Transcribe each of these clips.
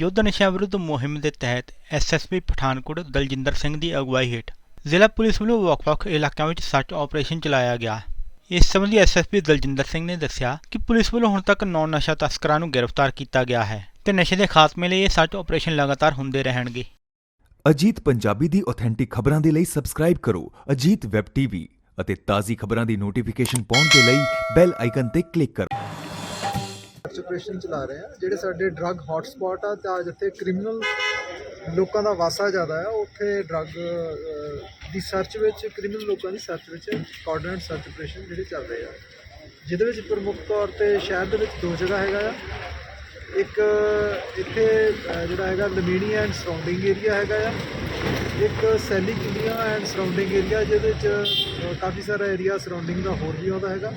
ਯੁੱਧ ਨਸ਼ਿਆਂ ਵਿਰੁੱਧ ਮੁਹਿੰਮ ਦੇ ਤਹਿਤ ਐਸਐਸਪੀ ਪਠਾਨਕੋਟ ਦਲਜਿੰਦਰ ਸਿੰਘ ਦੀ ਅਗਵਾਈ ਹੇਠ ਜ਼ਿਲ੍ਹਾ ਪੁਲਿਸ ਵੱਲੋਂ ਵੱਖ-ਵੱਖ ਇਲਾਕਿਆਂ ਵਿੱਚ ਸਰਚ ਆਪਰੇਸ਼ਨ ਚਲਾਇਆ ਗਿਆ। ਇਸ ਸੰਬੰਧੀ ਐਸਐਸਪੀ ਦਲਜਿੰਦਰ ਸਿੰਘ ਨੇ ਦੱਸਿਆ ਕਿ ਪੁਲਿਸ ਵੱਲੋਂ ਹੁਣ ਤੱਕ 9 ਨਸ਼ਾ ਤਸਕਰਾਂ ਨੂੰ ਗ੍ਰਿਫਤਾਰ ਕੀਤਾ ਗਿਆ ਹੈ ਤੇ ਨਸ਼ੇ ਦੇ ਖਾਤਮੇ ਲਈ ਇਹ ਸਰਚ ਆਪਰੇਸ਼ਨ ਲਗਾਤਾਰ ਹੁੰਦੇ ਰਹਿਣਗੇ। ਅਜੀਤ ਪੰਜਾਬੀ ਦੀ ਆਥੈਂਟਿਕ ਖਬਰਾਂ ਦੇ ਲਈ ਸਬਸਕ੍ਰਾਈਬ ਕਰੋ ਅਜੀਤ ਵੈਬ ਟੀਵੀ ਅਤੇ ਤਾਜ਼ੀ ਖਬਰਾਂ ਦੀ ਨੋਟੀਫਿਕੇਸ਼ਨ ਪਾਉਣ ਦੇ ਲਈ ਬੈਲ ਆਈਕਨ ਤੇ ਕਲਿੱਕ ਕਰੋ। ਸਰਚ ਆਪਰੇਸ਼ਨ ਚਲਾ ਰਹੇ ਆ। ਜਿਹੜੇ ਸਾਡੇ ਡਰੱਗ ਹੌਟਸਪੌਟ ਆ ਤਾਂ ਜਿੱਥੇ ਕ੍ਰਿਮੀਨਲ ਲੋਕਾਂ ਦਾ ਵਾਸਾ ਜ਼ਿਆਦਾ ਆ, ਉੱਥੇ ਡਰੱਗ ਦੀ ਸਰਚ ਵਿੱਚ ਕ੍ਰਿਮੀਨਲ ਲੋਕਾਂ ਦੀ ਸਰਚ ਵਿੱਚ ਕੋਆਰਡੀਨੇਟ ਸਰਚ ਆਪਰੇਸ਼ਨ ਜਿਹੜੇ ਚੱਲ ਰਹੇ ਆ। ਜਿਹਦੇ ਵਿੱਚ ਪ੍ਰਮੁੱਖ ਤੌਰ ਤੇ ਸ਼ਹਿਰ ਦੇ ਵਿੱਚ ਦੋ ਜਗ੍ਹਾ ਹੈਗਾ ਆ। ਇੱਕ, ਇੱਥੇ ਜਿਹੜਾ ਹੈਗਾ ਲਮੀਣੀ ਐਂਡ ਸਰਾਊਂਡਿੰਗ ਏਰੀਆ ਹੈਗਾ ਆ। ਇੱਕ ਸੈਲੀ ਕਿਲੀਆਂ ਐਂਡ ਸਰਾਊਂਡਿੰਗ ਏਰੀਆ ਜਿਹਦੇ ਵਿੱਚ ਕਾਫੀ ਸਾਰਾ ਏਰੀਆ ਸਰਾਊਂਡਿੰਗ ਦਾ ਹੋਰ ਵੀ ਆਉਂਦਾ ਹੈਗਾ।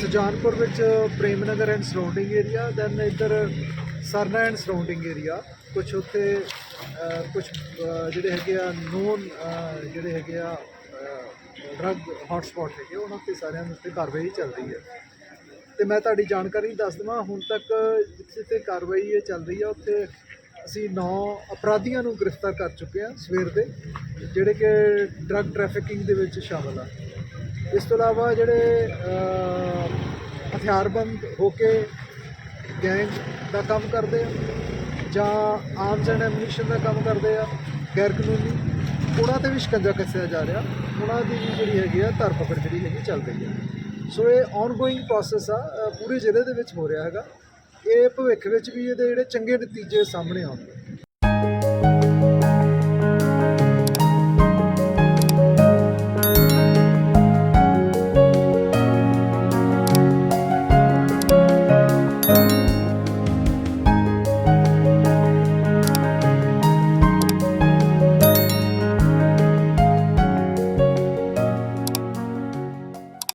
ਸੁਜਾਨਪੁਰ ਵਿੱਚ Prem Nagar and surrounding area then ਇੱਧਰ ਸਰਨਾ ਐਂਡ ਸਰਾਊਂਡਿੰਗ ਏਰੀਆ ਕੁਝ ਉੱਥੇ ਕੁਝ ਜਿਹੜੇ ਹੈਗੇ ਆ ਨੋਨ ਜਿਹੜੇ ਹੈਗੇ ਆ ਡਰੱਗ ਹੌਟਸਪੌਟ ਹੈਗੇ, ਉਹਨਾਂ ਤੇ ਸਾਰਿਆਂ ਦੇ ਉੱਤੇ ਕਾਰਵਾਈ ਚੱਲ ਰਹੀ ਹੈ। ਤੇ ਮੈਂ ਤੁਹਾਡੀ ਜਾਣਕਾਰੀ ਦੱਸ ਦਵਾਂ, ਹੁਣ ਤੱਕ ਜਿੱਥੇ ਤੇ ਕਾਰਵਾਈ ਇਹ ਚੱਲ ਰਹੀ ਆ, ਉੱਥੇ ਅਸੀਂ 9 ਅਪਰਾਧੀਆਂ ਨੂੰ ਗ੍ਰਿਫਤਾਰ ਕਰ ਚੁੱਕੇ ਹਾਂ ਸਵੇਰ ਦੇ, ਜਿਹੜੇ ਕਿ ਡਰੱਗ ਟ੍ਰੈਫਿਕਿੰਗ ਦੇ ਵਿੱਚ ਸ਼ਾਮਲ ਆ। ਇਸ ਤੋਂ ਇਲਾਵਾ ਜਿਹੜੇ ਹਥਿਆਰਬੰਦ ਹੋ ਕੇ ਗੈਂਗ ਦਾ ਕੰਮ ਕਰਦੇ ਆ, ਜਾਂ ਆਰਮਸ ਐਂਡ ਐਮੂਨੀਸ਼ਨ ਦਾ ਕੰਮ ਕਰਦੇ ਆ ਗੈਰ ਕਾਨੂੰਨੀ ਉਹਨਾਂ ਤੇ ਵੀ ਸ਼ਿਕੰਜਾ ਕੱਸਿਆ ਜਾ ਰਿਹਾ। ਉਹਨਾਂ ਦੀ ਵੀ ਜਿਹੜੀ ਹੈਗੀ ਆ, ਧਰਪਕੜ ਜਿਹੜੀ ਹੈਗੀ ਚੱਲ ਰਹੀ ਹੈ ਸੋ ਇਹ ਆਨਗੋਇੰਗ ਪ੍ਰੋਸੈਸ ਆ ਪੂਰੇ ਜ਼ਿਲ੍ਹੇ ਦੇ ਵਿੱਚ ਹੋ ਰਿਹਾ ਹੈਗਾ। ਇਹ ਭਵਿੱਖ ਵਿੱਚ ਵੀ ਇਹਦੇ ਜਿਹੜੇ ਚੰਗੇ ਨਤੀਜੇ ਸਾਹਮਣੇ ਆਉਣਗੇ।